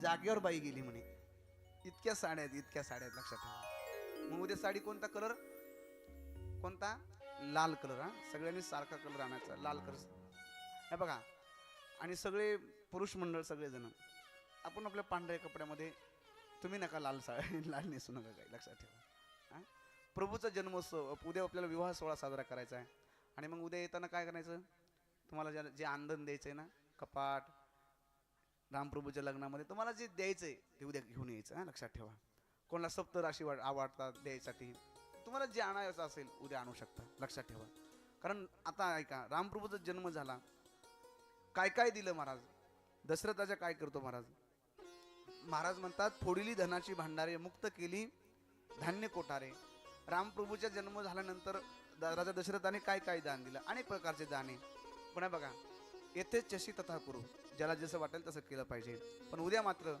जागेवर बाई गेली म्हणे. इतक्या साड्या आहेत इतक्या साड्या आहेत लक्षात ठेवा. मग उद्या साडी कोणता कलर कोणता? लाल कलर हा? सगळ्यांनी सारखा कलर आणायचा लाल कलर हे बघा आणि सगळे पुरुष मंडळ सगळेजण आपण आपल्या पांढऱ्या कपड्यामध्ये तुम्ही नका लाल सा लाल नेसू नका काही लक्षात ठेवा. प्रभूचा जन्मोत्सव उद्या आपल्याला विवाह सोहळा साजरा करायचा आहे. आणि मग उद्या येताना काय करायचं? तुम्हाला ज्या जे आंदन द्यायचं आहे ना कपाट रामप्रभूच्या लग्नामध्ये तुम्हाला जे द्यायचं आहे ते उद्या घेऊन यायचं हा लक्षात ठेवा. कोणाला सप्तराशी वाट आवडतात द्यायसाठी तुम्हाला जे आणायचं असेल उद्या आणू शकता लक्षात ठेवा. कारण आता ऐका रामप्रभूचा जन्म झाला. काय काय दिलं महाराज? दशरथाच्या काय करतो महाराज? महाराज म्हणतात फोडिली धनाची भांडारे मुक्त केली धान्य कोठारे. रामप्रभूचा जन्म झाल्यानंतर द- राजा दशरथाने काय काय दान दिलं? अनेक प्रकारचे दाने. पण बघा येथे चशी तथा करू. ज्याला जसं वाटेल तसं केलं पाहिजे. पण उद्या मात्र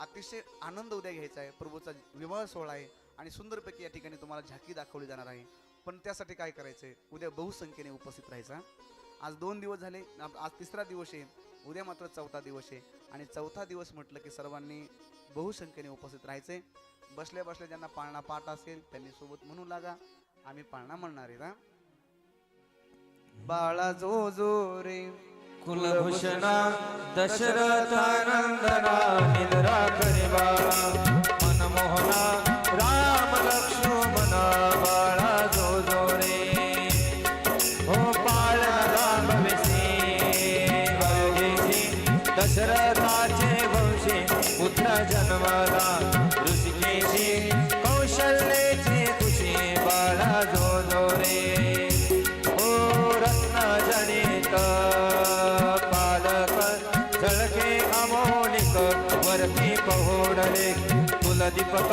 अतिशय आनंद उद्या घ्यायचा आहे. प्रभूचा विवाह सोहळा आहे आणि सुंदरपैकी या ठिकाणी तुम्हाला झाकी दाखवली जाणार आहे. पण त्यासाठी काय करायचंय? उद्या बहुसंख्येने उपस्थित राहायचा. आज दोन दिवस झाले आज तिसरा दिवस आहे. उद्या मात्र चौथा दिवस आहे. आणि चौथा दिवस म्हटलं की सर्वांनी बहुसंख्येने उपस्थित राहायचे बसल्या बसल्या ज्यांना पाळणा पाठ असेल त्यांनी सोबत म्हणू लागा. आम्ही पाळणा म्हणणार आहे ना? बाळा जो जो रे. कुलभूषणा दशरथानंदना निद्रा करिवा मनमोहना राम लक्ष्मणा बाळा जो जो रे हो पाळ राम विसे दशरथाचे वंशी पुत्र जन्मला ऋषिकेशी दीपक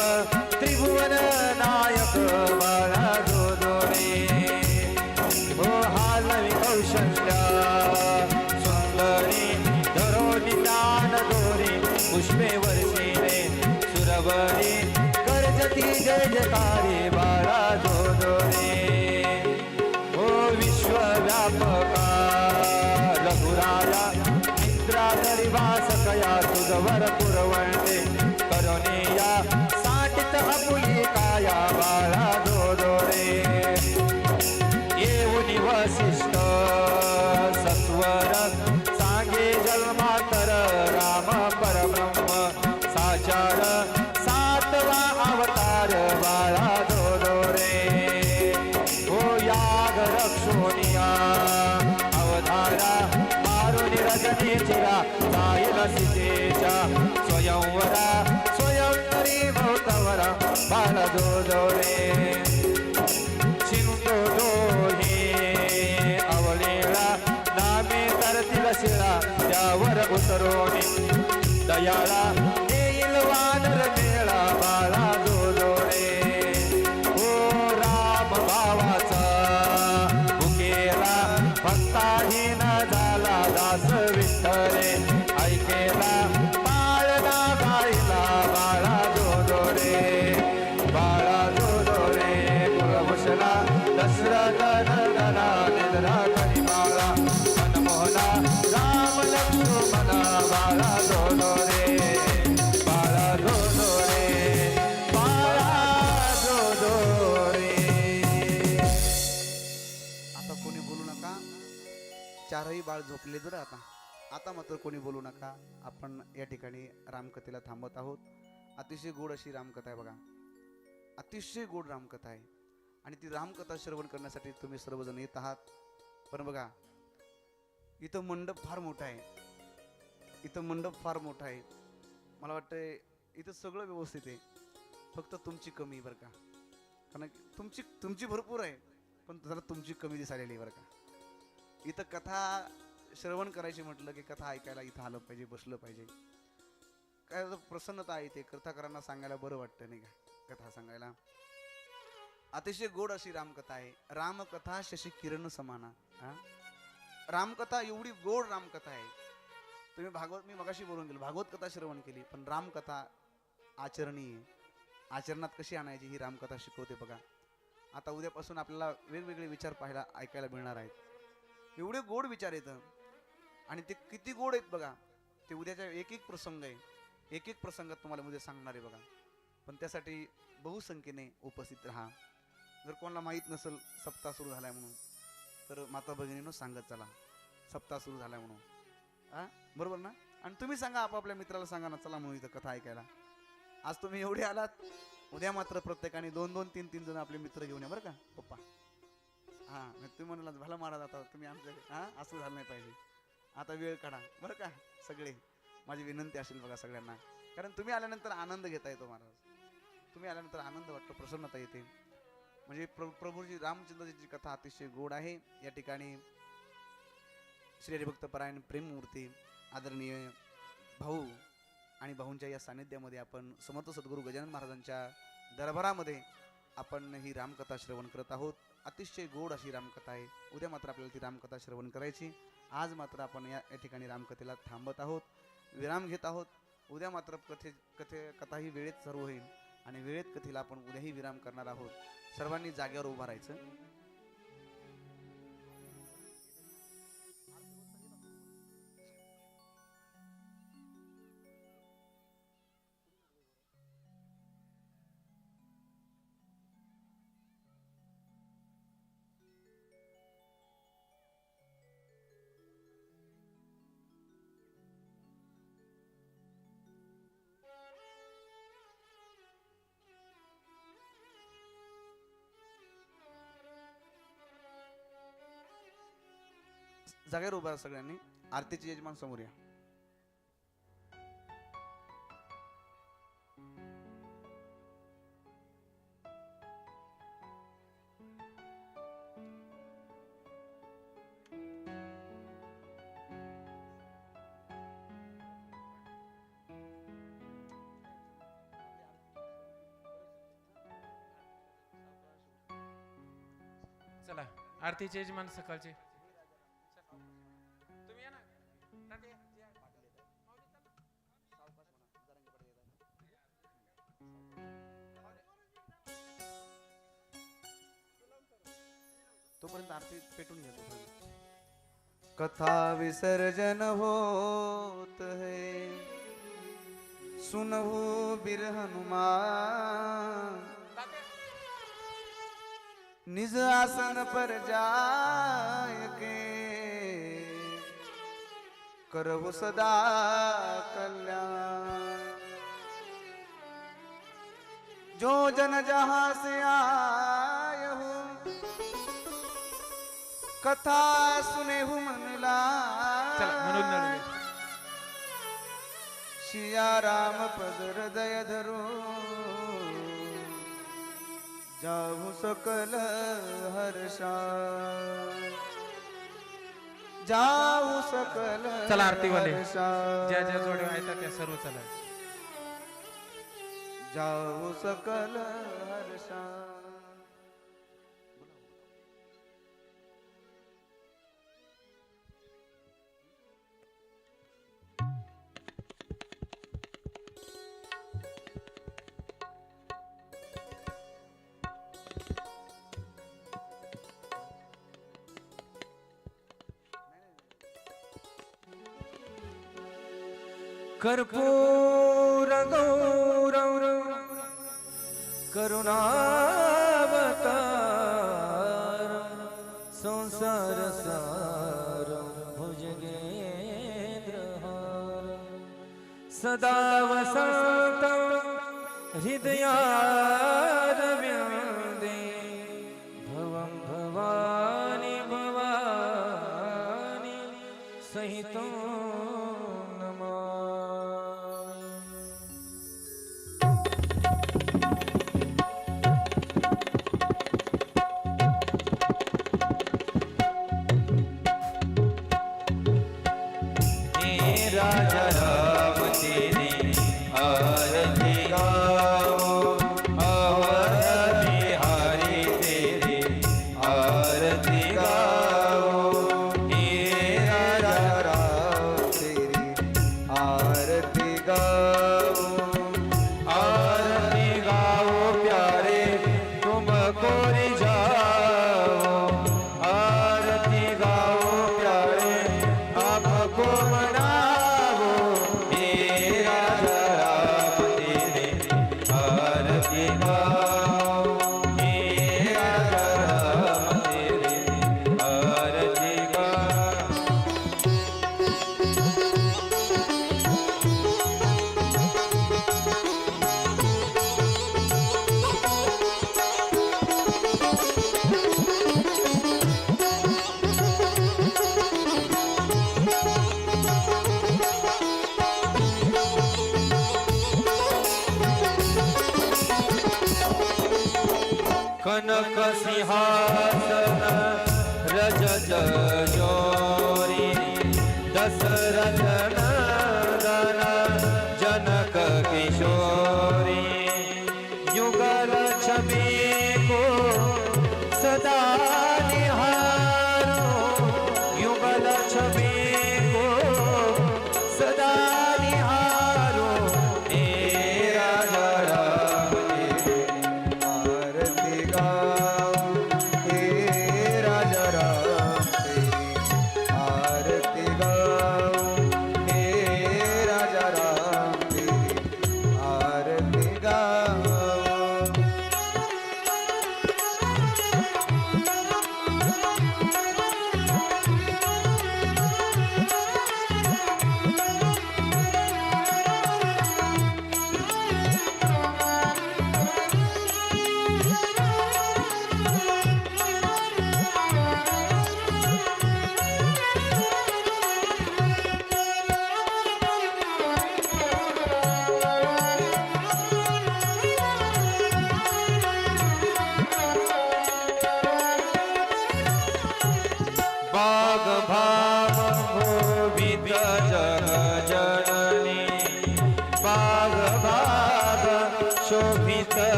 त्रिभुवन नायक बाळा जो रे ओ हालवी कौशल्या सुंदरी धरोनी दान दोरी पुष्पे वर्षिले सुरवरी करजती जय जयकारे बाळा સોનિયા અવધારા મારો નિરજને ચિરા સાયલ સીતે बाळ झोपले जर आता. आता मात्र कोणी बोलू नका. आपण या ठिकाणी रामकथेला थांबत आहोत. अतिशय गोड अशी रामकथा आहे बघा. अतिशय गोड रामकथा आहे. आणि ती रामकथा श्रवण करण्यासाठी तुम्ही सर्वजण येत आहात. पण बघा इथं मंडप फार मोठा आहे. इथं मंडप फार मोठा आहे. मला वाटतंय इथं सगळं व्यवस्थित आहे. फक्त तुमची कमी बरं का. कारण तुमची तुमची भरपूर आहे. पण जरा तुमची कमी दिसायला बरं का. इथं कथा श्रवण करायची म्हटलं की कथा ऐकायला इथं आलं पाहिजे बसलं पाहिजे. काय आता प्रसन्नता आहे ते कथाकारांना सांगायला बरं वाटतं नाही का कथा सांगायला. अतिशय गोड अशी रामकथा आहे. रामकथा शशी किरण समाना हा? रामकथा एवढी गोड रामकथा आहे. तुम्ही भागवत मी मगाशी बोलून गेलो भागवत कथा श्रवण केली पण रामकथा आचरणीय. आचरणात कशी आणायची ही रामकथा शिकवते बघा. आता उद्यापासून आपल्याला वेगवेगळे विचार पाहायला ऐकायला मिळणार आहेत. एवढे गोड विचार येतं आणि ते किती गोड आहेत बघा. ते उद्याच्या एक एक प्रसंग आहे. एक एक प्रसंगात तुम्हाला उद्या सांगणार आहे बघा. पण त्यासाठी बहुसंख्येने उपस्थित राहा. जर कोणाला माहीत नसेल सप्ताह सुरू झालाय म्हणून तर माता भगिनीनं सांगत चला. सप्ताह सुरू झालाय म्हणून. हा बरोबर ना? आणि तुम्ही सांगा आपापल्या मित्राला सांगा ना चला म्हणून इथं कथा ऐकायला. आज तुम्ही एवढे आलात. उद्या मात्र प्रत्येकाने दोन दोन तीन तीन जण आपले मित्र घेऊन या बरं का? पप्पा. हां तुम्ही म्हणाला भला महाराज आता तुम्ही आमच्या हां असं झालं नाही पाहिजे. आता वेळ काढा. बरं का? सगळे. माझी विनंती असेल बघा सगळ्यांना. कारण तुम्ही आल्यानंतर आनंद घेता येतो महाराज. तुम्ही आल्यानंतर आनंद वाटतो प्रसन्नता येते. म्हणजे प्र प्रभूजी रामचंद्रजीची कथा अतिशय गोड आहे. या ठिकाणी श्री हरिभक्त परायण प्रेममूर्ती आदरणीय भाऊ आणि भाऊंच्या या सानिध्यामध्ये आपण समर्थ सद्गुरू गजानन महाराजांच्या दरबारामध्ये आपण ही रामकथा श्रवण करत आहोत. अतिशय गोड अशी रामकथा आहे. उद्या मात्र आपल्याला ती रामकथा श्रवण करायची. आज मात्र आपण या या ठिकाणी रामकथेला थांबत आहोत विराम घेत आहोत. उद्या मात्र कथे कथे कथा ही वेळेत सर्व होईल आणि वेळेत कथेला आपण उद्याही विराम करणार आहोत. सर्वांनी जागेवर उभं राहायचं. जागेवर उभा सगळ्यांनी. आरतीचे यजमान समोर या. चला आरतीचे यजमान सकाळचे. कथा विसर्जन होत है। सुनहु बिर हनुमान। निज आसन पर जाय के। करहु सदा कल्याण। जो जन जहाँ से आ कथा सुने हु मन चला म्हणून लाय नळू सिया राम पद हृदय धरू। जाहु सकल हर्षा। जाहु सकल चला आरतीवाले. ज्या ज्या जोड्या आहेत त्या सर्व चला. जाहु सकल हर्षा। कर्पूर गौरव करुणावतार संसार सार भुजगेंद्रहार। सदा वसंत हृदया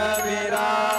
Kabira.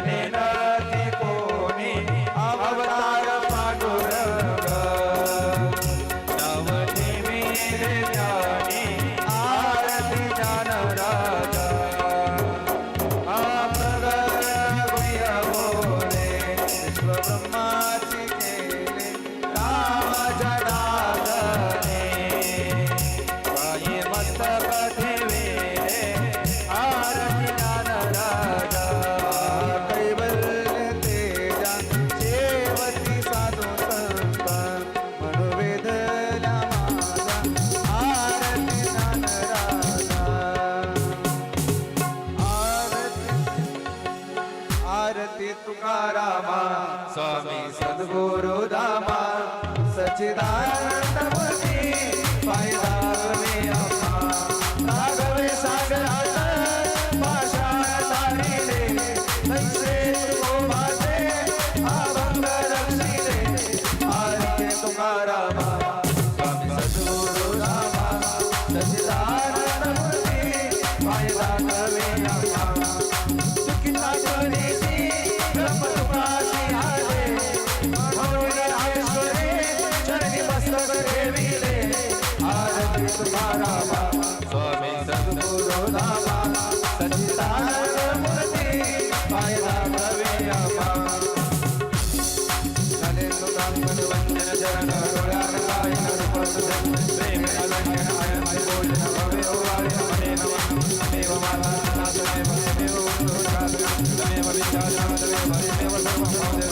Nina. સચિદાન રાધા રાધા